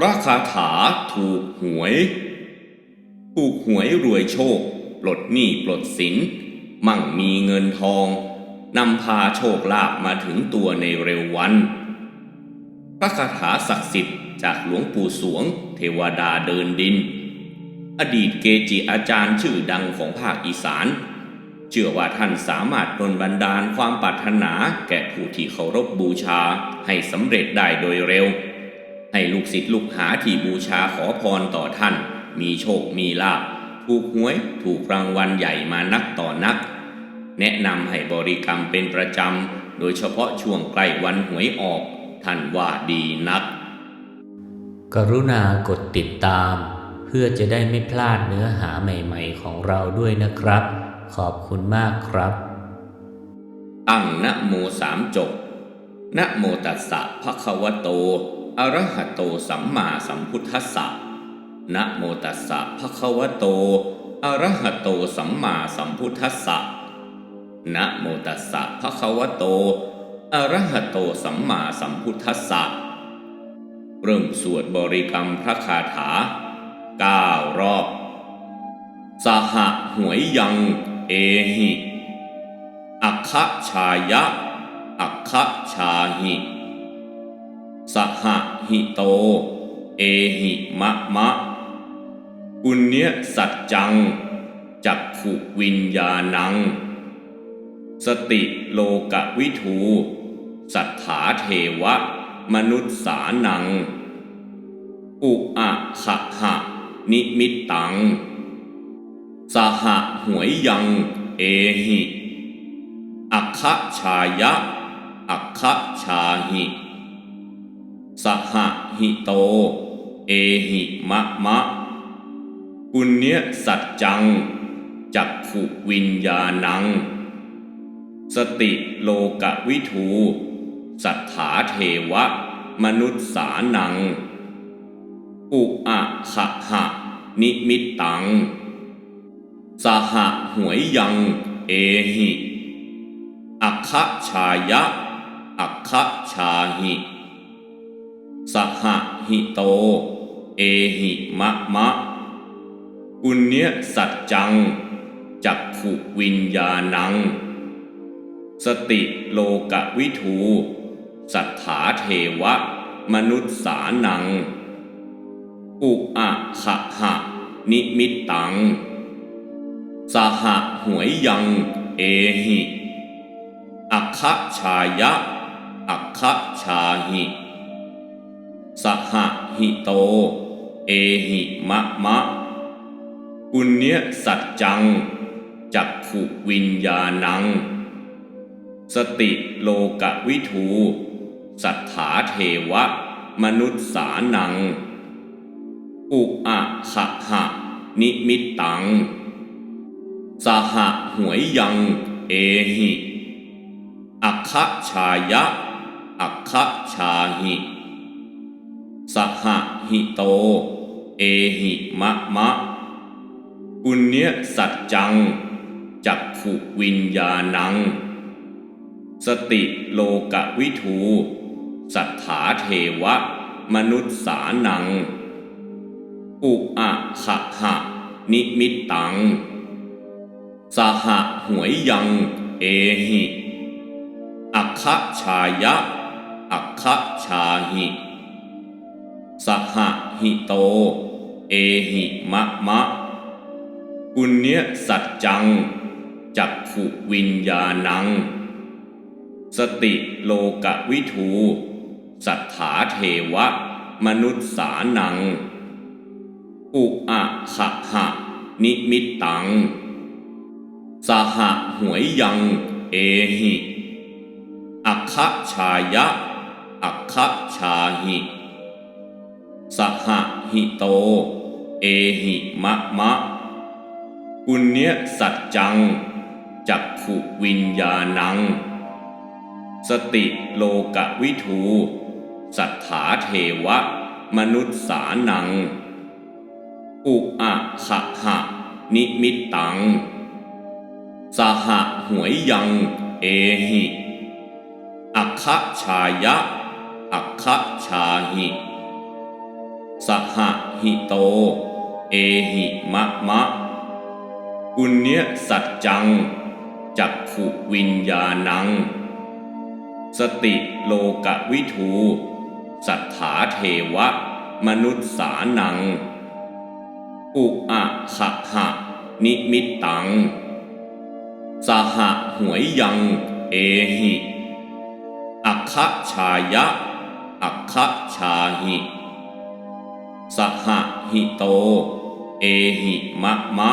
พระคาถาถูกหวย ถูกหวยรวยโชค ปลดหนี้ปลดสิน มั่งมีเงินทอง นำพาโชคลาภมาถึงตัวในเร็ววัน พระคาถาศักดิ์สิทธิ์จากหลวงปู่สวง เทวดาเดินดิน อดีตเกจิอาจารย์ชื่อดังของภาคอีสาน เชื่อว่าท่านสามารถดลบันดาลความปรารถนาแก่ผู้ที่เคารพบูชาให้สำเร็จได้โดยเร็ว ให้ลูกศิษย์ลูกหาที่บูชาขอพรต่อท่าน มีโชคมีลาภถูกหวยถูกรางวัลใหญ่มานักต่อนัก แนะนำให้บริกรรมเป็นประจำ โดยเฉพาะช่วงใกล้วันหวยออก ท่านว่าดีนัก กรุณากดติดตาม เพื่อจะได้ไม่พลาดเนื้อหาใหม่ๆของเราด้วยนะครับ ขอบคุณมากครับ ตั้งนะโมสามจบ นะโมตัสสะภะคะวะโต อะระหะโตสัมมาสัมพุทธัสสะนะโมตัสสะภะคะวะโต อะระหะโตสัมมาสัมพุทธัสสะนะโมตัสสะภะคะวะโต อะระหะโตสัมมาสัมพุทธัสสะ เริ่มสวดบริกรรมพระคาถาเก้ารอบ สหหวยยัง เอหิ อัคคะชายะ อัคคชาหิ สหหิโต เอหิมะมะ ปุญญสัจจัง จักขุวิญญาณัง สติโลกวิทู สัทธาเทวะ มนุษย์สานัง อุอะขะหะนิมิตตัง สหหวยยัง เอหิ อัคคชายะ อัคคชาหิ สหหิโต เอหิมะมะ ปุญญสัจจัง จักขุวิญญาณัง สติโลกวิทู สัทธาเทวะ มนุษย์สานัง อุอะขะหะ นิมิตตัง สหหวยยัง เอหิ อัคคชายะ อัคคชาหิ สหหิโต เอหิมะมะ ปุญญสัจจัง จักขุวิญญาณัง สติโลกวิทู สัทธาเทวะ มนุษย์สานัง อุอะขะหะ นิมิตตัง สหหวยยัง เอหิ อัคคชายะ อัคคะชาหิ สหหิโต เอหิมะมะ ปุญญสัจจัง จักขุวิญญาณัง สติโลกวิทู สัทธาเทวะ มนุษย์สานัง อุอะขะหะ นิมิตตัง สหหวยยัง เอหิ อัคคะชายะ อัคคชาหิ สหหิโต เอหิมะมะ ปุญญสัจจัง จักขุวิญญาณัง สติโลกวิทู สัทธาเทวะ มนุษย์สานัง อุอะขะหะนิมิตตัง สหหวยยัง เอหิ อัคคชายะ คะชาหิ สหหิโต เอหิมะมะ ปุญญสัจจัง จักขุวิญญาณัง สติโลกวิทู สัทธาเทวะ มนุษย์สานัง อุอะขะหะ นิมิตตัง สหหวยยัง เอหิ อัคชายะ อัคคชาหิ สหหิโต เอหิมะมะ ปุญญสัจจัง จักขุวิญญาณัง สติโลกวิทู สัทธาเทวะ มนุษย์สานัง อุอะขะหะ นิมิตตัง สหหวยยัง เอหิอัคคชายะ อัคคชาหิ สหหิโต เอหิมะมะปุญญสัจจัง จักขุวิญญาณัง สติโลกวิทู สัทธาเทวะ มนุษสานัง อุอะขะหะนิมิตตัง สหหวยยัง เอหิ อัคคชายะ อัคคชาหิ สหหิโต เอหิมะมะ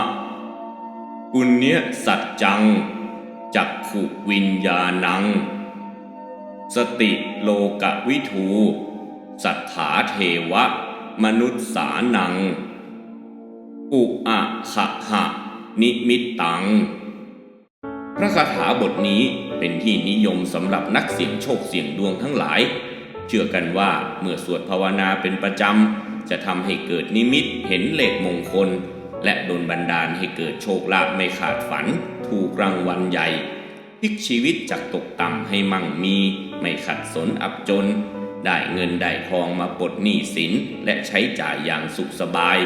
ปุญญสัจจัง จักขุวิญญาณัง สติโลกวิทู สัทธาเทวะ มนุษสานัง อุอะขะหะนิมิตตัง พระคาถาบทนี้เป็นที่นิยมสำหรับนักเสี่ยงโชคเสี่ยงดวงทั้งหลาย เชื่อกันว่าเมื่อสวดภาวนาเป็นประจำ จะทำให้เกิดนิมิตเห็นเลขมงคล และโดลบันดาลให้เกิดโชคลาภไม่ขาดฝัน ถูกรางวัลใหญ่พลิกชีวิตจากตกต่ำให้มั่งมี ไม่ขัดสนอับจน ได้เงินได้ทองมาปลดหนี้สินและใช้จ่ายอย่างสุขสบาย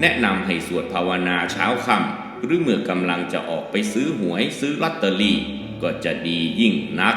แนะนำให้สวดภาวนาเช้าค่ำหรือเมื่อกำลังจะออกไปซื้อหวยซื้อลอตเตอรี่ ก็จะดียิ่งนัก